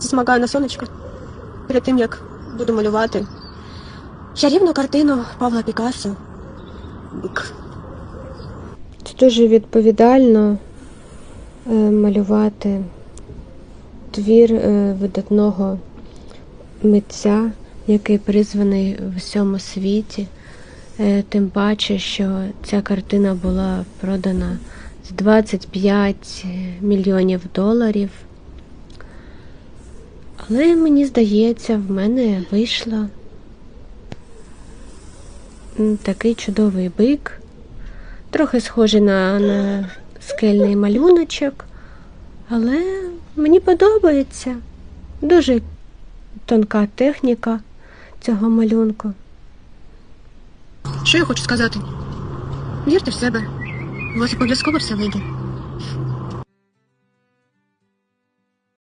засмагаю на сонечко перед тим, як буду малювати чарівну картину Павла Пікассо. Бик. Це дуже відповідально е, малювати твір е, видатного митця, який призваний в усьому світі. Е, Тим паче, що ця картина була продана за 25 мільйонів доларів. Але мені здається, в мене вийшло такий чудовий бик. Трохи схожий на, на скельний малюночок, але мені подобається. Дуже тонка техніка цього малюнку. Що я хочу сказати? Вірте в себе. У вас обов'язково все вийде.